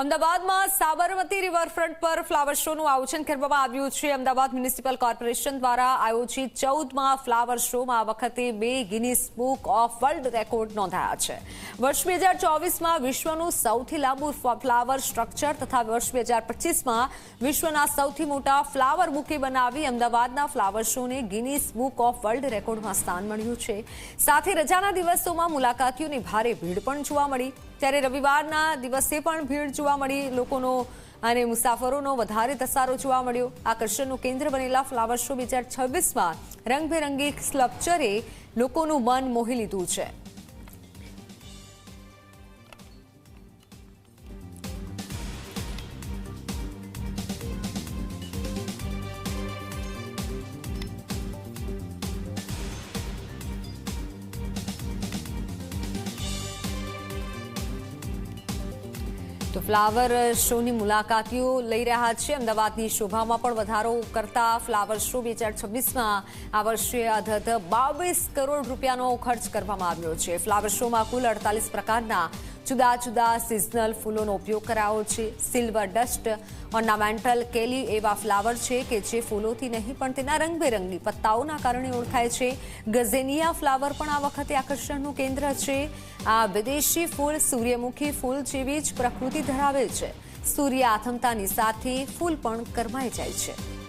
અમદાવાદમાં સાબરમતી રિવરફ્રન્ટ પર ફ્લાવર શોનું આયોજન કરવામાં આવ્યું છે. અમદાવાદ મ્યુનિસિપલ કોર્પોરેશન દ્વારા આયોજિત ચૌદમાં ફ્લાવર શોમાં આ વખતે બે Guinness book of world record નોંધાયા છે. વર્ષ બે હજાર ચોવીસમાં વિશ્વનું સૌથી લાંબુ ફ્લાવર સ્ટ્રક્ચર તથા વર્ષ બે હજાર પચીસમાં વિશ્વના સૌથી મોટા ફ્લાવર બુકે બનાવી અમદાવાદના ફ્લાવર શોને ગિનીસ બુક ઓફ વર્લ્ડ રેકોર્ડમાં સ્થાન મળ્યું છે. સાથે રજાના દિવસોમાં મુલાકાતીઓની ભારે ભીડ પણ જોવા મળી. ત્યારે રવિવારના દિવસે પણ ભીડ જોવા મળી લોકોનો અને મુસાફરોનો વધારે ધસારો જોવા મળ્યો. આકર્ષણનું કેન્દ્ર બનેલા ફ્લાવર શો બે હજાર છવ્વીસમાં રંગબેરંગી સ્કલ્પચરે લોકોનું મન મોહી લીધું છે. તો ફ્લાવર શોની મુલાકાતીઓ લઈ રહ્યા છે. અમદાવાદની શોભામાં પણ વધારો કરતા ફ્લાવર શો બે હજાર છવ્વીસમાં આ વર્ષે અધધ બાવીસ કરોડ રૂપિયાનો ખર્ચ કરવામાં આવ્યો છે. ફ્લાવર શોમાં કુલ અડતાલીસ પ્રકારના જુદા જુદા સિઝનલ ફૂલોનો ઉપયોગ કરાયો છે. સિલ્વર ડસ્ટ ઓર્નામેન્ટલ કેલી એવા ફ્લાવર છે કે જે ફૂલોથી નહીં પણ તેના રંગબેરંગી પત્તાઓના કારણે ઓળખાય છે. ગઝેનિયા ફ્લાવર પણ આ વખતે આકર્ષણનું કેન્દ્ર છે. આ વિદેશી ફૂલ સૂર્યમુખી ફૂલ જેવી જ પ્રકૃતિ ધરાવે છે. સૂર્ય આથમતાની સાથે ફૂલ પણ કરમાઈ જાય છે.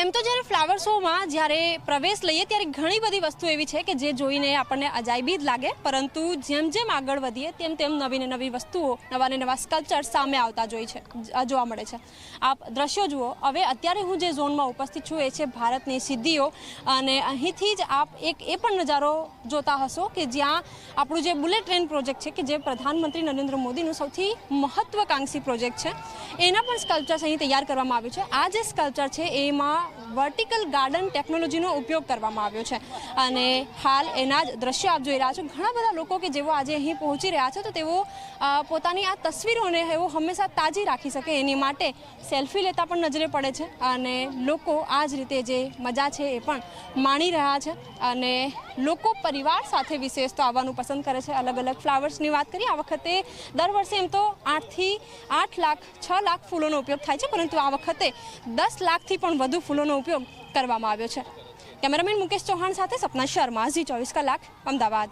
એમ તો જ્યારે ફ્લાવર શોમાં જ્યારે પ્રવેશ લઈએ ત્યારે ઘણી બધી વસ્તુ એવી છે કે જે જોઈને આપણને અજાયબી જ લાગે. પરંતુ જેમ જેમ આગળ વધીએ તેમ તેમ નવી ને નવી વસ્તુઓ, નવા ને નવા સ્કલ્પચર સામે આવતા જોઈ છે જોવા મળે છે. આપ દ્રશ્યો જુઓ. હવે અત્યારે હું જે ઝોનમાં ઉપસ્થિત છું એ છે ભારતની સિદ્ધિઓ. અને અહીંથી જ આપ એક એ પણ નજારો જોતા હશો કે જ્યાં આપણું જે બુલેટ ટ્રેન પ્રોજેક્ટ છે કે જે પ્રધાનમંત્રી નરેન્દ્ર મોદીનું સૌથી મહત્વકાંક્ષી પ્રોજેક્ટ છે, એના પણ સ્કલ્પચર્સ અહીં તૈયાર કરવામાં આવ્યું છે. આ જે સ્કલ્પચર છે, એમાં વર્ટિકલ ગાર્ડન ટેકનોલોજીનો ઉપયોગ કરવામાં આવ્યો છે. અને હાલ એના જ દ્રશ્યો આપ જોઈ રહ્યા છો. ઘણા બધા લોકો કે જેઓ આજે અહીં પહોંચી રહ્યા છે, તો તેઓ પોતાની આ તસવીરોને એવો હંમેશા તાજી રાખી શકે એની માટે સેલ્ફી લેતા પણ નજરે પડે છે. અને લોકો આ જ રીતે જે મજા છે એ પણ માણી રહ્યા છે. અને લોકો પરિવાર સાથે વિશેષ તો આવવાનું પસંદ કરે છે. અલગ અલગ ફ્લાવર્સની વાત કરીએ, આ વખતે દર વર્ષે એમ તો આઠથી આઠ લાખ, છ લાખ ફૂલોનો ઉપયોગ થાય છે, પરંતુ આ વખતે દસ લાખથી પણ વધુ ફૂલોનો ઉપયોગ કરવામાં આવ્યો છે. કેમેરામેન મુકેશ ચૌહાણ સાથે સપના શર્મા, ઝી ચોવીસ કલાક, અમદાવાદ.